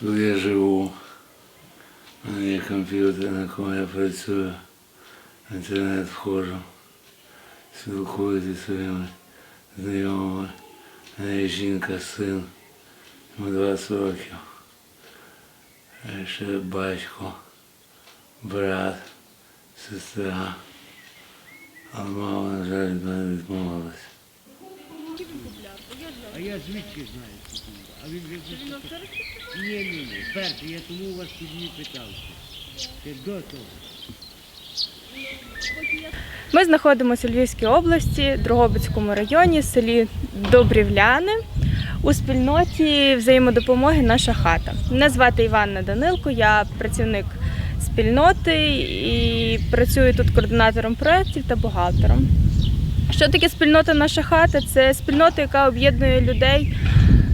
Тут я живу. У мене є комп'ютер, на якому я працюю. В інтернет входжу. Спілкуюся зі своїми знайомими. У мене є жінка, син. Йому 20 років. А ще батько, брат, сестра. А мама, на жаль, від мене відмовилась. А я звідки знаю? що там? А він вже Ні, ні, ні. Перше, я тому вас тоді питався. Це до. Ми знаходимося у Львівській області, Дрогобицькому районі, селі Добрівляни у спільноті взаємодопомоги Наша хата. Мене звати Іванна Данилко, я працівник спільноти і працюю тут координатором проєктів та бухгалтером. Що таке спільнота Наша хата? Це спільнота, яка об'єднує людей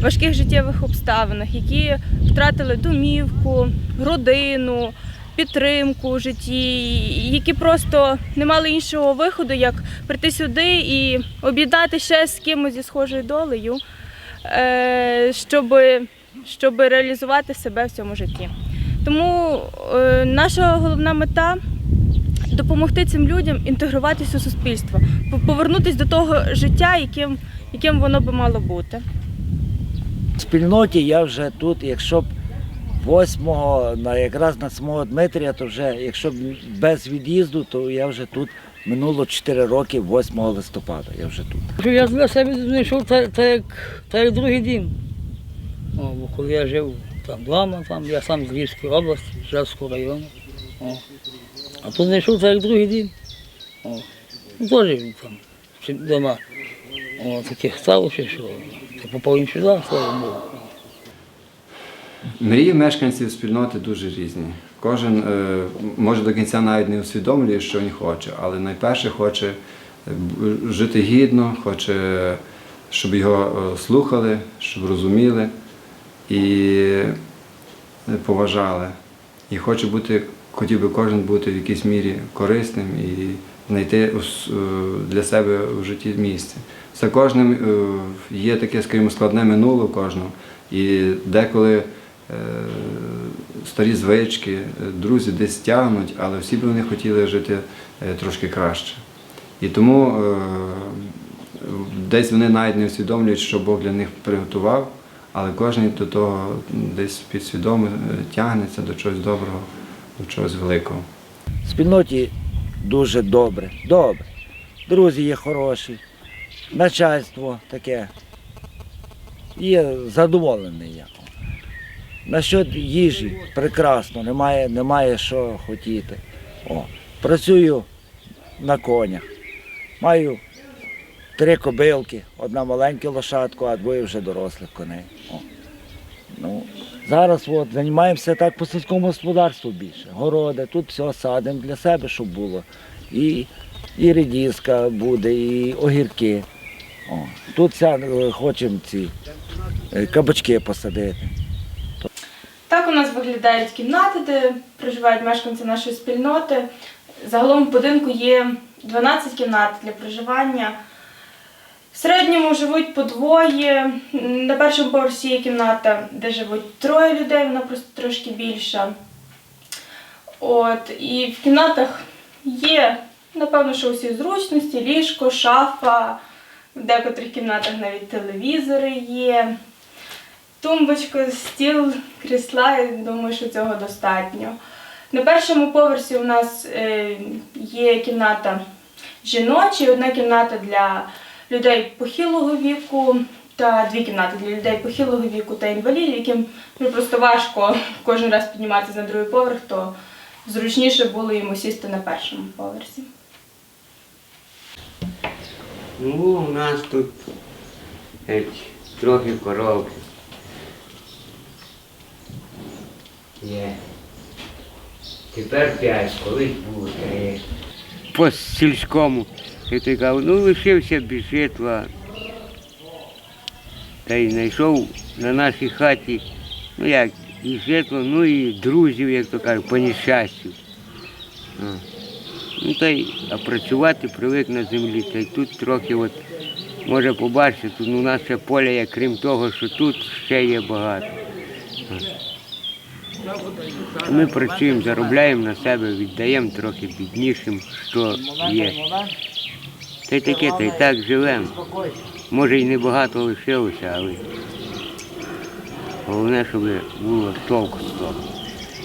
важких життєвих обставинах, які втратили домівку, родину, підтримку у житті, які просто не мали іншого виходу, як прийти сюди і об'єднати ще з кимось зі схожою долею, е, щоб, щоб реалізувати себе в цьому житті. Тому е, наша головна мета допомогти цим людям інтегруватися у суспільство, по- повернутися до того життя, яким, яким воно би мало бути. Спільноті я вже тут, якщо б 8 на якраз на самого Дмитрія, то вже якщо б без від'їзду, то я вже тут минуло 4 роки, 8 листопада. Я вже тут. Я для себе знайшов так, так, як, так як другий дім. О, бо коли я жив там вдома, там, я сам з Львівської області, Жевського району. О. А тут знайшов так як другий дім. О. Ну, теж там, вдома. О, таке сталося, що попав їм сюди, слава Богу. Мрії мешканців спільноти дуже різні. Кожен е, може до кінця навіть не усвідомлює, що він хоче, але найперше хоче е, жити гідно, хоче, щоб його е, слухали, щоб розуміли і поважали. І хоче бути, хотів би кожен бути в якійсь мірі корисним і знайти е, для себе в житті місце. За кожним е, є таке, скажімо, складне минуле у кожного. І деколи е, старі звички, друзі десь тягнуть, але всі б вони хотіли жити трошки краще. І тому десь вони навіть не усвідомлюють, що Бог для них приготував, але кожен до того десь підсвідомо тягнеться до чогось доброго, до чогось великого. Спільноті дуже добре, добре. Друзі є хороші, начальство таке. Є задоволений я. Насчет їжі прекрасно, немає, немає що хотіти. О, працюю на конях. Маю три кобилки, одна маленька лошадка, а двоє вже дорослих коней. О. Ну, зараз от, займаємося так по сільському господарству більше. Городи, тут все садимо для себе, щоб було. І, і редіска буде, і огірки. О, тут ся, е, хочемо ці е, кабачки посадити. Так у нас виглядають кімнати, де проживають мешканці нашої спільноти. Загалом в будинку є 12 кімнат для проживання. В середньому живуть по двоє. На першому поверсі є кімната, де живуть троє людей, вона просто трошки більша. От, і в кімнатах є, напевно, що усі зручності, ліжко, шафа, в декотрих кімнатах навіть телевізори є. Тумбочка, стіл, крісла, я думаю, що цього достатньо. На першому поверсі у нас е, є кімната жіноча, одна кімната для людей похилого віку та дві кімнати для людей похилого віку та інвалідів, яким ну, просто важко кожен раз підніматися на другий поверх, то зручніше було йому сісти на першому поверсі. Ну, у нас тут геть, трохи коров. Є. Тепер п'ять, колись було три. По сільському. І ти кажу, ну лишився без житла. Та й знайшов на нашій хаті, ну як, і житло, ну і друзів, як то кажуть, по нещастю. Ну та й а працювати привик на землі. Та й тут трохи от може побачити, тут у нас ще поля є, крім того, що тут ще є багато. Ми працюємо, заробляємо на себе, віддаємо трохи біднішим, що є. Й таке, та й так живемо. Може і небагато лишилося, але головне, щоб було толку з того.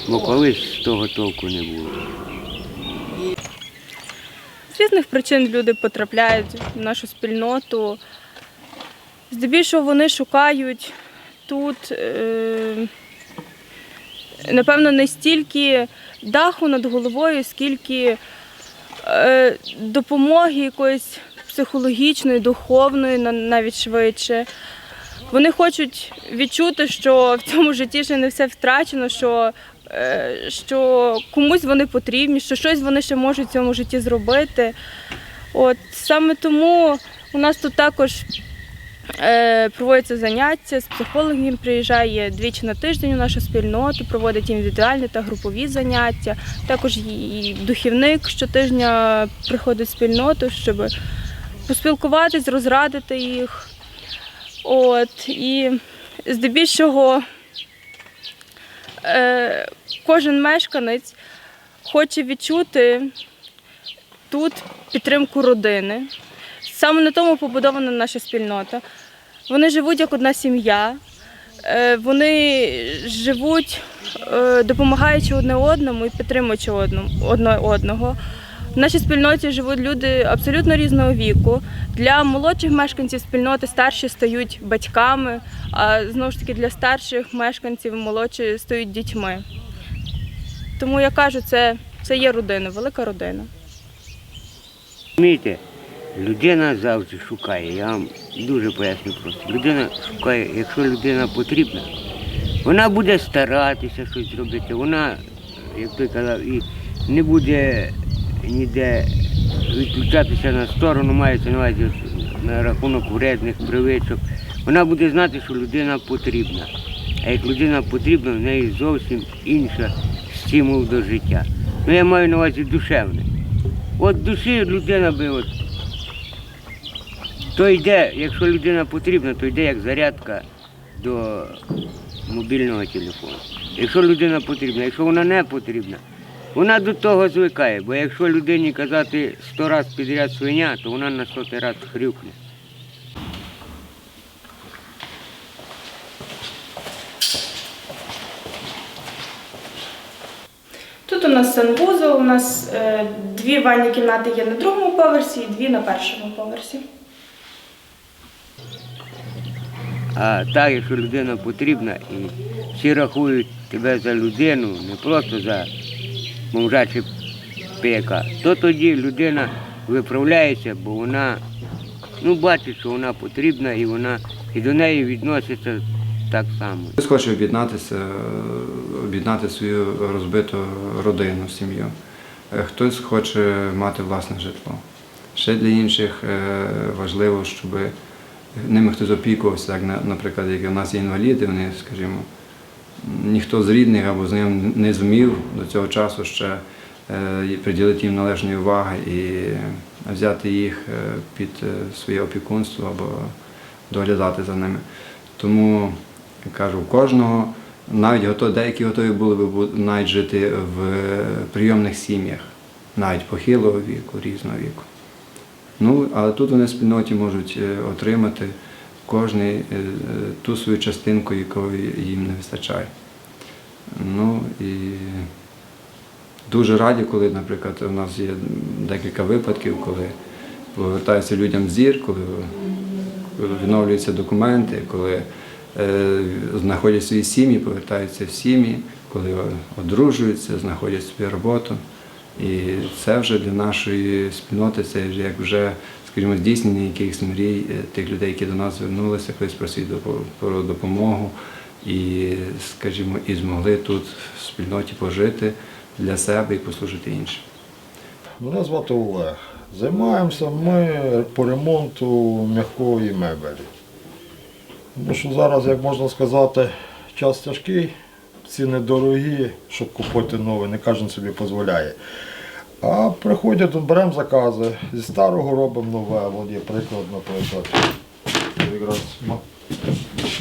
Бо колись того толку не було. З різних причин люди потрапляють в нашу спільноту. Здебільшого вони шукають тут, е, напевно, не стільки даху над головою, скільки допомоги якоїсь психологічної, духовної, навіть швидше. Вони хочуть відчути, що в цьому житті ще не все втрачено, що, е, що комусь вони потрібні, що щось вони ще можуть в цьому житті зробити. От саме тому у нас тут також е, проводяться заняття з психологом приїжджає двічі на тиждень у нашу спільноту, проводить індивідуальні та групові заняття. Також і духівник щотижня приходить в спільноту, щоб поспілкуватись, розрадити їх. От, і здебільшого е, кожен мешканець хоче відчути тут підтримку родини. Саме на тому побудована наша спільнота. Вони живуть як одна сім'я, е, вони живуть, е, допомагаючи одне одному і підтримуючи одне одного. В нашій спільноті живуть люди абсолютно різного віку. Для молодших мешканців спільноти старші стають батьками, а знову ж таки для старших мешканців молодші стають дітьми. Тому я кажу, це, це є родина, велика родина. Розумієте, людина завжди шукає, я вам дуже поясню просто. Людина шукає, якщо людина потрібна, вона буде старатися щось зробити. Вона, як той казав, і не буде ніде відключатися на сторону, мається на увазі на рахунок вредних привичок. Вона буде знати, що людина потрібна. А як людина потрібна, в неї зовсім інша стимул до життя. Ну я маю на увазі душевний. От душі людина би от. То йде, якщо людина потрібна, то йде як зарядка до мобільного телефону. Якщо людина потрібна, якщо вона не потрібна, вона до того звикає. Бо якщо людині казати сто разів підряд свиня, то вона на сотий раз хрюкне. Тут у нас санвузол, у нас е, дві ванні кімнати є на другому поверсі і дві на першому поверсі. А так, якщо людина потрібна і всі рахують тебе за людину, не просто за бомжа чи то тоді людина виправляється, бо вона ну, бачить, що вона потрібна і вона і до неї відноситься так само. Хтось хоче об'єднатися, об'єднати свою розбиту родину, сім'ю. Е, Хтось хоче мати власне житло. Ще для інших е, важливо, щоб ними хтось опікувався, як, наприклад, як у нас є інваліди, вони, скажімо, ніхто з рідних або знайомих не зумів до цього часу ще е, приділити їм належної уваги і взяти їх е, під е, своє опікунство або доглядати за ними. Тому я кажу, у кожного навіть готові, деякі готові були б навіть жити в прийомних сім'ях, навіть похилого віку, різного віку. Ну, але тут вони в спільноті можуть е, отримати кожний е, е, ту свою частинку, якої їм не вистачає. Ну і дуже раді, коли, наприклад, у нас є декілька випадків, коли повертається людям зір, коли відновлюються документи, коли знаходять свої сім'ї, повертаються в сім'ї, коли одружуються, знаходять собі роботу. І це вже для нашої спільноти, це як вже, скажімо, здійснення якихось мрій е, тих людей, які до нас звернулися, колись просить про допомогу і, скажімо, і змогли тут в спільноті пожити для себе і послужити іншим. Мене звати Олег. Займаємося ми по ремонту м'якої мебелі. Тому що зараз, як можна сказати, час тяжкий, ціни дорогі, щоб купити нове, не кожен собі дозволяє. А приходять, от беремо закази, зі старого робимо нове. От є приклад, наприклад. Якраз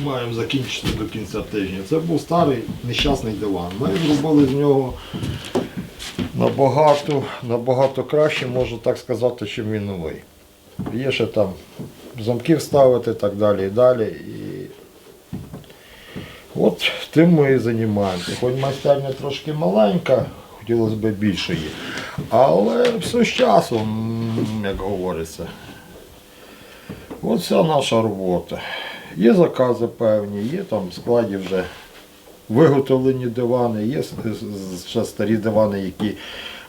маємо закінчити до кінця тижня. Це був старий нещасний диван. Ми зробили з нього набагато, набагато краще, можу так сказати, ніж він новий. Є ще там замки вставити і так далі і далі. І от тим ми і займаємося. Хоч майстерня трошки маленька, хотілося б більше її. Але все з часом, як говориться. От вся наша робота. Є закази певні, є там в складі вже виготовлені дивани, є ще старі дивани, які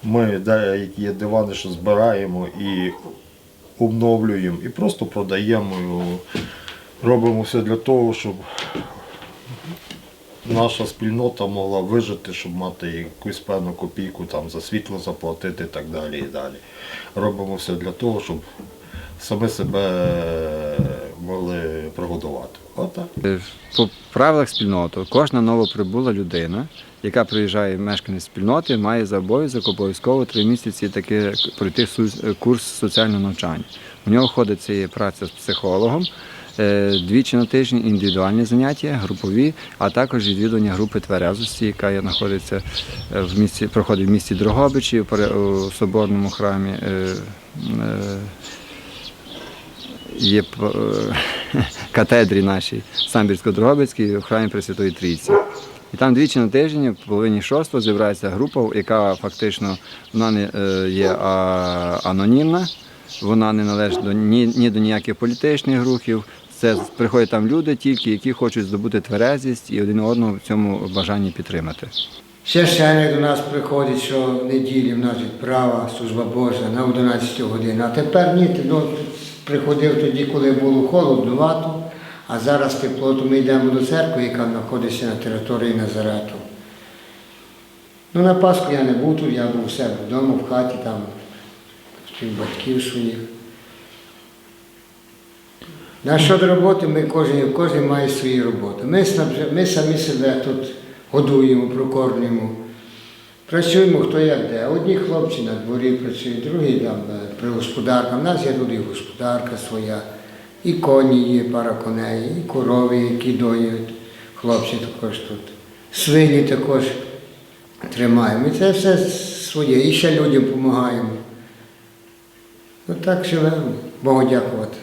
ми, деякі є дивани, що збираємо і обновлюємо, і просто продаємо. Робимо все для того, щоб наша спільнота могла вижити, щоб мати якусь певну копійку там, за світло заплатити і так далі. І далі. Робимо все для того, щоб самі себе могли прогодувати. Е, По правилах спільноти кожна новоприбула людина, яка приїжджає мешканець спільноти, має за обов'язок обов'язково три місяці таки пройти курс соціального навчання. У нього входить це праця з психологом, двічі на тиждень індивідуальні заняття, групові, а також відвідування групи тверезості, яка знаходиться е, в місті, проходить в місті Дрогобичі, у соборному храмі. е, е, є е, катедрі нашій Самбірсько-Дрогобицькій в храмі Пресвятої Трійці. І там двічі на тиждень, в половині шостого, зібрається група, яка фактично вона не е, є анонімна, вона не належить до ні, ні до ніяких політичних рухів. Це приходять там люди тільки, які хочуть здобути тверезість і один одного в цьому бажанні підтримати. Священник до нас приходить, що неділі в нас відправа, служба Божа на 11 годину. А тепер ні, ну, приходив тоді, коли було холоднувато, а зараз тепло, то ми йдемо до церкви, яка знаходиться на території Назарету. Ну, на Пасху я не був тут, я був у себе вдома, в хаті, там, батьків своїх. На щодо роботи ми кожен, кожен має свої роботи. Ми, ми самі себе тут годуємо, прокормлюємо. Працюємо хто як де. Одні хлопці на дворі працюють, другі там е, при господарках. У нас є тут і господарка своя, і коні є, пара коней, і корови, які доють. Хлопці також тут. Свині також тримаємо. І це все своє. І ще людям допомагаємо. Отак живемо. Богу дякувати.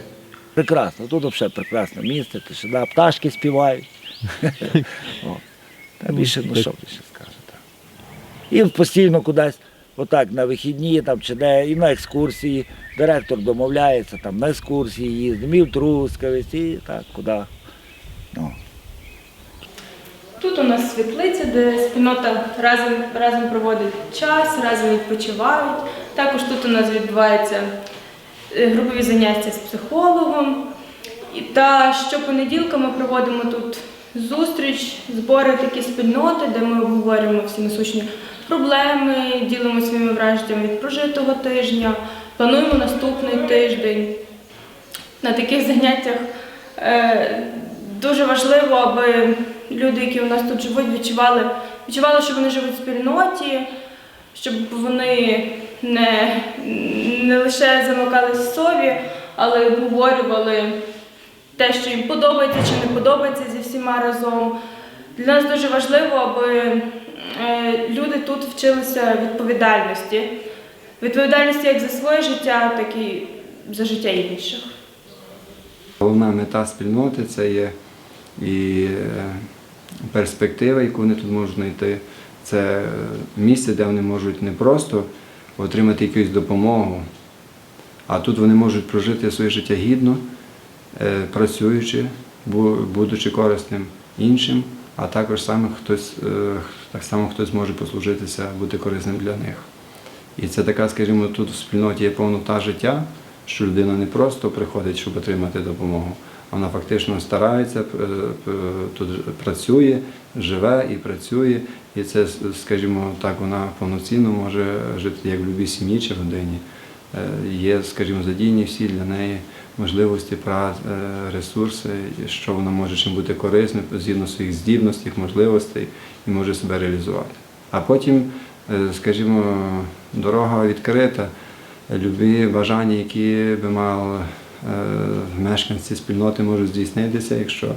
Прекрасно, тут взагалі прекрасне місце, тишина, пташки співають. Та більше, ну що більше скаже. так. І постійно кудись, отак на вихідні там, чи де, і на екскурсії. Директор домовляється, там на екскурсії їздимо, і в Трускавець, і так, куди. Ну. Тут у нас світлиця, де спільнота разом, разом проводить час, разом відпочивають. Також тут у нас відбуваються е, групові заняття з психологом. Та щопонеділка ми проводимо тут зустріч, збори такі спільноти, де ми обговорюємо всі насущні проблеми, ділимо своїми враженнями від прожитого тижня, плануємо наступний тиждень. На таких заняттях е, дуже важливо, аби люди, які у нас тут живуть, відчували, відчували, що вони живуть в спільноті, щоб вони не, не лише замикались в собі, але обговорювали те, що їм подобається чи не подобається зі всіма разом. Для нас дуже важливо, аби е, люди тут вчилися відповідальності. Відповідальності як за своє життя, так і за життя інших. Головна мета спільноти це є і е, перспектива, яку вони тут можуть знайти. Це е, місце, де вони можуть не просто отримати якусь допомогу, а тут вони можуть прожити своє життя гідно, е, працюючи, будучи корисним іншим, а також саме хтось, е, так само хтось може послужитися, бути корисним для них. І це така, скажімо, тут в спільноті є повнота життя, що людина не просто приходить, щоб отримати допомогу, вона фактично старається, е, е, тут працює, живе і працює. І це, скажімо так, вона повноцінно може жити як в будь-якій сім'ї чи родині. Е, Є, скажімо, задійні всі для неї можливості, ресурси, що вона може чим бути корисним згідно своїх здібностей, можливостей і може себе реалізувати. А потім, скажімо, дорога відкрита, любі бажання, які би е, мешканці спільноти можуть здійснитися, якщо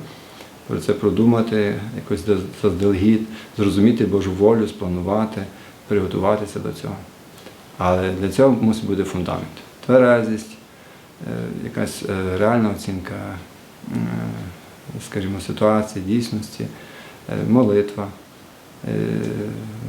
про це продумати, якось заздалегідь, зрозуміти Божу волю, спланувати, приготуватися до цього. Але для цього мусить бути фундамент. Тверезість, е, якась е, реальна оцінка, е, скажімо, ситуації, дійсності, е, молитва, е,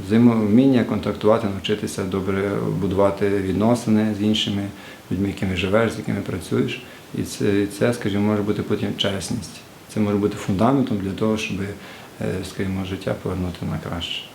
взаємовміння контактувати, навчитися добре будувати відносини з іншими людьми, якими живеш, з якими працюєш. І це, це, скажімо, може бути потім чесність. Це може бути фундаментом для того, щоб, е, скажімо, життя повернути на краще.